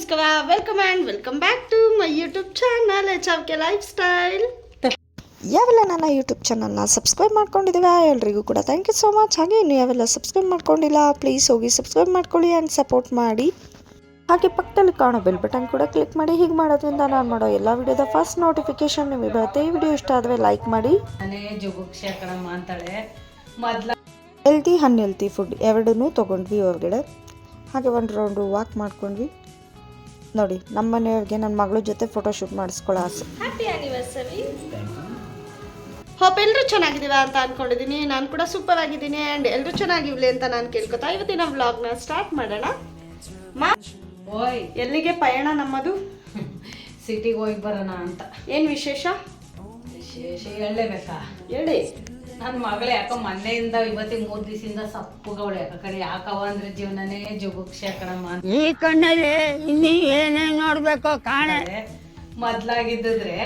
ನಮಸ್ಕಾರ welcome and welcome back to my YouTube channel H of K lifestyle ಯಾವೆಲ್ಲ ನನ್ನ YouTube ಚಾನಲ್ನ subscribe ಮಾಡ್ಕೊಂಡಿದ್ದೀವಿ ಎಲ್ರಿಗೂ ಕೂಡ ಥ್ಯಾಂಕ್ ಯು ಸೋ ಮಚ್ ಹಾಗೆ ಇನ್ನು ಯಾವೆಲ್ಲ ಸಬ್ಸ್ಕ್ರೈಬ್ ಮಾಡ್ಕೊಂಡಿಲ್ಲ ಪ್ಲೀಸ್ ಹೋಗಿ ಸಬ್ಸ್ಕ್ರೈಬ್ ಮಾಡ್ಕೊಳ್ಳಿ ಆ್ಯಂಡ್ ಸಪೋರ್ಟ್ ಮಾಡಿ. ಹಾಗೆ ಪಕ್ಕದಲ್ಲಿ ಕಾಣೋ ಬೆಲ್ ಬಟನ್ ಕೂಡ ಕ್ಲಿಕ್ ಮಾಡಿ. ಹೀಗೆ ಮಾಡೋದ್ರಿಂದ ನಾನು ಮಾಡೋ ಎಲ್ಲ ವಿಡಿಯೋದ ಫಸ್ಟ್ ನೋಟಿಫಿಕೇಶನ್ ನಿಮಗೆ ಬರುತ್ತೆ. ಈ ವಿಡಿಯೋ ಇಷ್ಟ ಆದರೆ ಲೈಕ್ ಮಾಡಿ. ಹೆಲ್ತಿ ಅನ್ಹೆಲ್ತಿ ಫುಡ್ ಎರಡನ್ನೂ ತೊಗೊಂಡ್ವಿ ಹೊರಗಡೆ. ಹಾಗೆ ಒಂದು ರೌಂಡು ವಾಕ್ ಮಾಡ್ಕೊಂಡ್ವಿ. ನೋಡಿ ನಮ್ಮ ಮನೆಯವ್ರಿಗೆ ನನ್ನ ಮಗಳ ಜೊತೆ ಫೋಟೋಶೂಟ್ ಮಾಡಿಸ್ಕೊಳ್ಳೋ ಆಸೆ. ಹ್ಯಾಪಿ ಆನಿವರ್ಸರಿ ಹೋಪ್ ಎಲ್ಲರೂ ಚೆನ್ನಾಗಿದ್ದೀವ ಅಂತ ಅನ್ಕೊಂಡಿದ್ದೀನಿ. ನಾನು ಕೂಡ ಸೂಪರ್ ಆಗಿದ್ದೀನಿ ಆ್ಯಂಡ್ ಎಲ್ಲರೂ ಚೆನ್ನಾಗಿವ್ಲಿ ಅಂತ ನಾನು ಕೇಳ್ಕೊತಾ ಇವತ್ತಿನ ವ್ಲಾಗ್ನ ಸ್ಟಾರ್ಟ್ ಮಾಡೋಣ. ಮಾ ಓಯ್. ಎಲ್ಲಿಗೆ ಪಯಣ ನಮ್ಮದು? ಸಿಟಿಗೆ ಹೋಗಿ ಬರೋಣ ಅಂತ. ಏನು ವಿಶೇಷ? ವಿಶೇಷ ಹೇಳಲೇಬೇಕಾ? ಹೇಳಿ. ನನ್ನ ಮಗಳು ಯಾಕೋ ಮೊನ್ನೆಯಿಂದ ಇವತ್ತಿಗೆ ಮೂರ್ ದಿವಸದಿಂದ ಸಪ್ಪುಗಳು ಯಾಕ ಕಡೆ ಯಾಕವ ಅಂದ್ರೆ ಜೀವನನೇ ಜುಗುಕ್ಷ ಕಣಮ್ಮ. ಅಂತ ಈ ಕಣ್ಣಲ್ಲಿ ಇನ್ನೀ ಏನೇನ್ ನೋಡ್ಬೇಕೋ ಕಾಣೆ. ಮೊದ್ಲಾಗಿದ್ದಿದ್ರೆ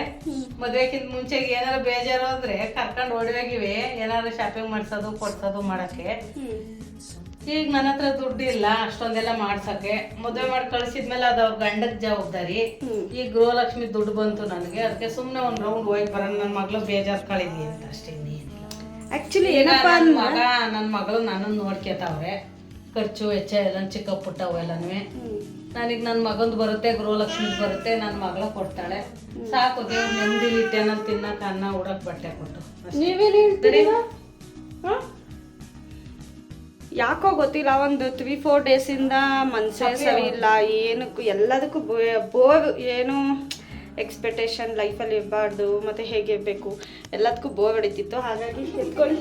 ಮದ್ವೆಕ್ಕಿಂತ ಮುಂಚೆ ಏನಾರ ಬೇಜಾರು ಅಂದ್ರೆ ಕರ್ಕೊಂಡು ಓಡೋಗಿವೆ ಏನಾರ ಶಾಪಿಂಗ್ ಮಾಡ್ಸೋದು ಕೊಡ್ಸೋದು ಮಾಡಕ್ಕೆ. ಈಗ ನನ್ನ ಹತ್ರ ದುಡ್ಡು ಇಲ್ಲ ಅಷ್ಟೊಂದೆಲ್ಲ ಮಾಡ್ಸಕ್ಕೆ. ಮದುವೆ ಮಾಡಿ ಕಳ್ಸಿದ್ಮೇಲೆ ಅದು ಅವ್ರ ಗಂಡದ ಜವಾಬ್ದಾರಿ. ಈ ಗೃಹಲಕ್ಷ್ಮಿ ದುಡ್ಡು ಬಂತು ನನಗೆ. ಅದಕ್ಕೆ ಸುಮ್ಮನೆ ಒಂದು ರೌಂಡ್ ಹೋಗಿ ಬರೋಣ. ನನ್ನ ಮಗಳು ಬೇಜಾರು ಕಳಿದ್ವಿ ಅಂತ ಅಷ್ಟೇ ಈಗ ಏನಪ್ಪ ನನ್ನ ಮಗ ನನ್ನ ಮಗಳು ನನ್ನನ್ನು ನೋಡ್ಕೊತಾವ್ರೆ. ಖರ್ಚು ವೆಚ್ಚ ಎಲ್ಲ ಚಿಕ್ಕ ಪುಟ್ಟ ಅವೆಲ್ಲನೂ ನನಗೆ ನನ್ನ ಮಗಂದು ಬರುತ್ತೆ ಗೃಹಲಕ್ಷ್ಮಿ ಬರುತ್ತೆ ನನ್ನ ಮಗಳ ಕೊಡ್ತಾಳೆ. ಸಾಕು ದೇವ್ರ ಇಟ್ಟೆ ಇಟ್ಟೇನ ತಿನ್ನಕ ಅನ್ನ ಉಡಕ್ ಬಟ್ಟೆ ಕೊಟ್ಟು. ನೀವೇನು ಹೇಳ್ತೀರಾ? ಹಾಂ? ಯಾಕೋ ಗೊತ್ತಿಲ್ಲ ಒಂದು ತ್ರೀ ಫೋರ್ ಡೇಸಿಂದ ಮನ್ಸೇ ಸರಿ. ಇಲ್ಲ ಏನಕ್ಕೂ ಎಲ್ಲದಕ್ಕೂ ಬೋರ್ ಏನು ಎಕ್ಸ್ಪೆಕ್ಟೇಷನ್ ಲೈಫಲ್ಲಿ ಇರಬಾರ್ದು ಮತ್ತು ಹೇಗೆ ಇರಬೇಕು ಎಲ್ಲದಕ್ಕೂ ಬೋರ್ ಹೊಡಿತಿತ್ತು. ಹಾಗಾಗಿ ಎತ್ಕೊಳ್ಳಿ.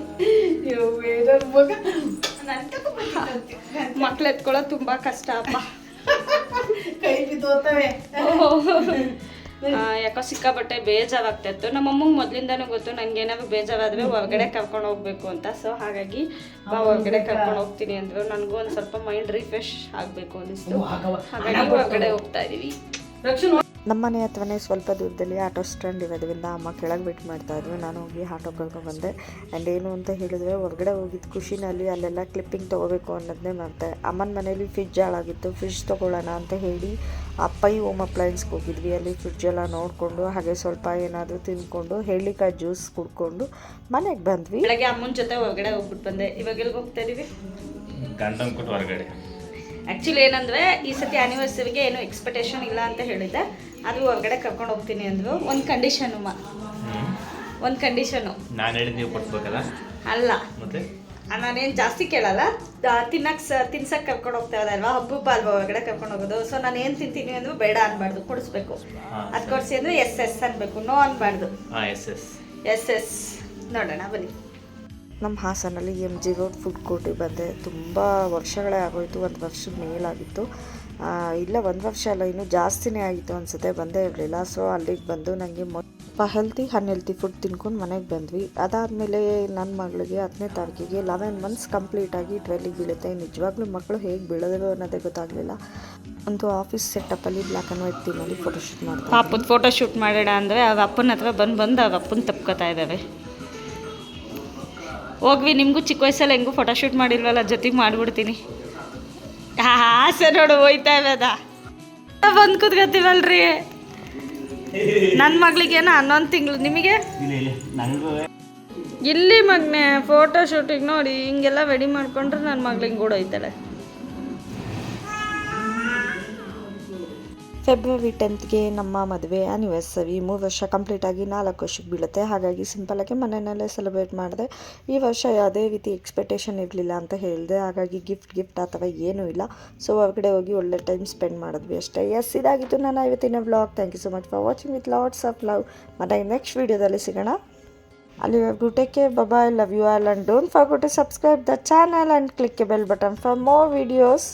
ಮಕ್ಳು ಎತ್ಕೊಳ್ಳೋದು ತುಂಬ ಕಷ್ಟ ಅಪ್ಪ. ಕೈ ಬಿದ್ದೋತವೆ ಯಾಕೋ ಸಿಕ್ಕಾಪಟ್ಟೆ ಬೇಜಾರಾಗ್ತಿತ್ತು. ನಮ್ಮ ಅಮ್ಮಂಗೆ ಮೊದಲಿಂದನೂ ಗೊತ್ತು ನನಗೆ ಏನಾದ್ರು ಬೇಜಾರಾದ್ರೆ ಹೊರಗಡೆ ಕರ್ಕೊಂಡು ಹೋಗಬೇಕು ಅಂತ. ಸೊ ಹಾಗಾಗಿ ಬಾ ಹೊರಗಡೆ ಕರ್ಕೊಂಡು ಹೋಗ್ತೀನಿ ಅಂದರು. ನನಗೂ ಒಂದು ಸ್ವಲ್ಪ ಮೈಂಡ್ ರಿಫ್ರೆಶ್ ಆಗಬೇಕು ಅನಿಸ್ತು. ಹಾಗಾಗಿ ಹೊರಗಡೆ ಹೋಗ್ತಾ ಇದೀವಿ. ರಕ್ಷಣೆ ನಮ್ಮ ಮನೆ ಹತ್ರನೇ ಸ್ವಲ್ಪ ದೂರದಲ್ಲಿ ಆಟೋ ಸ್ಟ್ಯಾಂಡ್ ಇರೋದ್ರಿಂದ ಅಮ್ಮ ಕೆಳಗೆ ವೇಟ್ ಮಾಡ್ತಾ ಇದ್ವಿ ನಾನು ಹೋಗಿ ಆಟೋ ಕರ್ಕೊಂಡು ಬಂದೆ. ಆ್ಯಂಡ್ ಏನು ಅಂತ ಹೇಳಿದ್ರೆ ಹೊರಗಡೆ ಹೋಗಿದ್ದು ಖುಷಿನಲ್ಲಿ ಅಲ್ಲೆಲ್ಲ ಕ್ಲಿಪ್ಪಿಂಗ್ ತೊಗೋಬೇಕು ಅನ್ನೋದನ್ನೇ ಮಾಡ್ತೆ ಅಮ್ಮನ ಮನೇಲಿ ಫ್ರಿಜ್ ಹಾಳಾಗಿತ್ತು. ಫ್ರಿಜ್ ತೊಗೊಳ್ಳೋಣ ಅಂತ ಹೇಳಿ ಅಪ್ಪೈ ಹೋಮ್ ಅಪ್ಲಯನ್ಸ್ಗೆ ಹೋಗಿದ್ವಿ. ಅಲ್ಲಿ ಫ್ರಿಜ್ ಎಲ್ಲ ನೋಡಿಕೊಂಡು ಹಾಗೆ ಸ್ವಲ್ಪ ಏನಾದರೂ ತಿಂದ್ಕೊಂಡು ಹೇಳಿಕಾಯಿ ಜ್ಯೂಸ್ ಕುಡ್ಕೊಂಡು ಮನೆಗೆ ಬಂದ್ವಿ. ಬೆಳಗ್ಗೆ ಅಮ್ಮನ ಜೊತೆ ಹೊರಗಡೆ ಹೋಗ್ಬಿಟ್ಟು ಬಂದೆ. ಇವಾಗ ಎಲ್ಲಿಗೆ ಹೋಗ್ತಾ ಇದೀವಿ? ಗಂಟನ್ ಕೊಟ್ಟು ಹೊರಗಡೆ. ಆ್ಯಕ್ಚುಲಿ ಏನಂದರೆ ಈ ಸತಿ ಆ್ಯನಿವರ್ಸರಿಗೆ ಏನು ಎಕ್ಸ್ಪೆಕ್ಟೇಷನ್ ಇಲ್ಲ ಅಂತ ಹೇಳಿದ್ದೆ. ಅದು ಹೊರಗಡೆ ಕರ್ಕೊಂಡು ಹೋಗ್ತೀನಿ ಅಂದರು. ಒಂದು ಕಂಡೀಷನು ಮಾ. ಒಂದು ಕಂಡೀಷನು ನಾನು ಹೇಳಿದ್ ನೀವು ಕೊಡ್ಬೇಕಲ್ಲ ಅಲ್ಲ. ಮತ್ತೆ? ನಾನೇನು ಜಾಸ್ತಿ ಕೇಳಲ್ಲ. ತಿನ್ನಕ್ಕೆ ಸ ತಿನ್ಸಕ್ಕೆ ಕರ್ಕೊಂಡು ಹೋಗ್ತಾ ಇರೋದಲ್ವಾ ಹಬ್ಬ ಅಲ್ವಾ ಹೊರಗಡೆ ಕರ್ಕೊಂಡು ಹೋಗೋದು? ಸೊ ನಾನು ಏನು ತಿಂತೀನಿ ಅಂದ್ರೂ ಬೇಡ ಅನ್ಬಾರ್ದು ಕೊಡಿಸ್ಬೇಕು. ಅದು ಕೊಡಿಸಿ ಅಂದರೆ ಎಸ್ ಎಸ್ ಅನ್ಬೇಕು no ಅನ್ಬಾರ್ದು. Yes yes. Yes yes. ನೋಡೋಣ ಬನ್ನಿ. ನಮ್ಮ ಹಾಸನಲ್ಲಿ ಎಂ ಜಿ ರೋಡ್ ಫುಡ್ ಕೋರ್ಟಿಗೆ ಬಂದೆ. ತುಂಬ ವರ್ಷಗಳೇ ಆಗೋಯ್ತು, ಒಂದು ವರ್ಷದ ಮೇಲಾಗಿತ್ತು. ಇಲ್ಲ, ಒಂದು ವರ್ಷ ಅಲ್ಲ, ಇನ್ನೂ ಜಾಸ್ತಿನೇ ಆಗಿತ್ತು ಅನಿಸುತ್ತೆ. ಬಂದೇ ಇರಲಿಲ್ಲ. ಸೊ ಅಲ್ಲಿಗೆ ಬಂದು ನನಗೆ ಮೊ ಹೆಲ್ತಿ ಅನ್ಹೆಲ್ತಿ ಫುಡ್ ತಿನ್ಕೊಂಡು ಮನೆಗೆ ಬಂದ್ವಿ. ಅದಾದಮೇಲೆ ನನ್ನ ಮಗಳಿಗೆ ಹತ್ತನೇ ತಾರೀಕಿಗೆ ಲೆವೆನ್ ಮಂತ್ಸ್ ಕಂಪ್ಲೀಟಾಗಿ ಟ್ವೆಲ್ಲಿಗೆ ಬೀಳುತ್ತೆ. ನಿಜವಾಗ್ಲೂ ಮಕ್ಕಳು ಹೇಗೆ ಬೀಳೋದು ಅನ್ನೋದೇ ಗೊತ್ತಾಗಲಿಲ್ಲ. ಒಂದು ಆಫೀಸ್ ಸೆಟಪ್ಪಲ್ಲಿ ಬ್ಲ್ಯಾಕ್ ಆ್ಯಂಡ್ ವೈಟ್ ಥೀಮಲ್ಲಿ ಫೋಟೋಶೂಟ್ ಮಾಡ್ತಾರೆ ಪಾಪದ ಫೋಟೋ ಶೂಟ್ ಮಾಡೋಣ ಅಂದರೆ ಅವ್ರ ಅಪ್ಪನ ಹತ್ರ ಬಂದು ಬಂದು ಅವ್ರ ಅಪ್ಪನ ತಪ್ಕೋತಾ ಇದ್ದಾವೆ. ಹೋಗ್ವಿ ನಿಮಗೂ ಚಿಕ್ಕ ವಯಸ್ಸಲ್ಲಿ ಹೆಂಗೂ ಫೋಟೋಶೂಟ್ ಮಾಡಿಲ್ವಲ್ಲ ಜೊತೆಗೆ ಮಾಡಿಬಿಡ್ತೀನಿ. ಆಸೆ ನೋಡು ಹೋಯ್ತಾ ಅದ. ಬಂದು ಕೂತ್ಕೊತೀವಲ್ರಿ? ನನ್ನ ಮಗಳಿಗೇನೋ ಹನ್ನೊಂದು ತಿಂಗಳು ನಿಮಗೆ? ಇಲ್ಲಿ ಮಗನೆ ಫೋಟೋ ಶೂಟಿಗೆ ನೋಡಿ ಹಿಂಗೆಲ್ಲ ರೆಡಿ ಮಾಡ್ಕೊಂಡ್ರೆ ನನ್ನ ಮಗಳಿಗೆ ಕೂಡ ಹೋಯ್ತಾಳೆ. ಫೆಬ್ರವರಿ ಟೆಂತ್ಗೆ ನಮ್ಮ ಮದುವೆ ಆ್ಯನಿವರ್ಸರಿ ಮೂರು ವರ್ಷ ಕಂಪ್ಲೀಟಾಗಿ ನಾಲ್ಕು ವರ್ಷಕ್ಕೆ ಬೀಳುತ್ತೆ. ಹಾಗಾಗಿ ಸಿಂಪಲಾಗಿ ಮನೆಯಲ್ಲೇ ಸೆಲೆಬ್ರೇಟ್ ಮಾಡಿದೆ. ಈ ವರ್ಷ ಯಾವುದೇ ರೀತಿ ಎಕ್ಸ್ಪೆಕ್ಟೇಷನ್ ಇರಲಿಲ್ಲ ಅಂತ ಹೇಳಿದೆ. ಹಾಗಾಗಿ ಗಿಫ್ಟ್ ಗಿಫ್ಟ್ ಅಥವಾ ಏನೂ ಇಲ್ಲ. ಸೊ ಹೊರಗಡೆ ಹೋಗಿ ಒಳ್ಳೆ ಟೈಮ್ ಸ್ಪೆಂಡ್ ಮಾಡಿದ್ವಿ ಅಷ್ಟೇ. ಎಸ್ ಇದಾಗಿತ್ತು ನಾನು ಇವತ್ತಿನ vlog thank you so much for watching with lots of love ಮತ್ತೆ ನೆಕ್ಸ್ಟ್ ವೀಡಿಯೋದಲ್ಲಿ ಸಿಗೋಣ. ಅಲ್ಲಿವರೆಗೂ take care bye bye love you all and don't forgot to subscribe the channel and click a bell button for more videos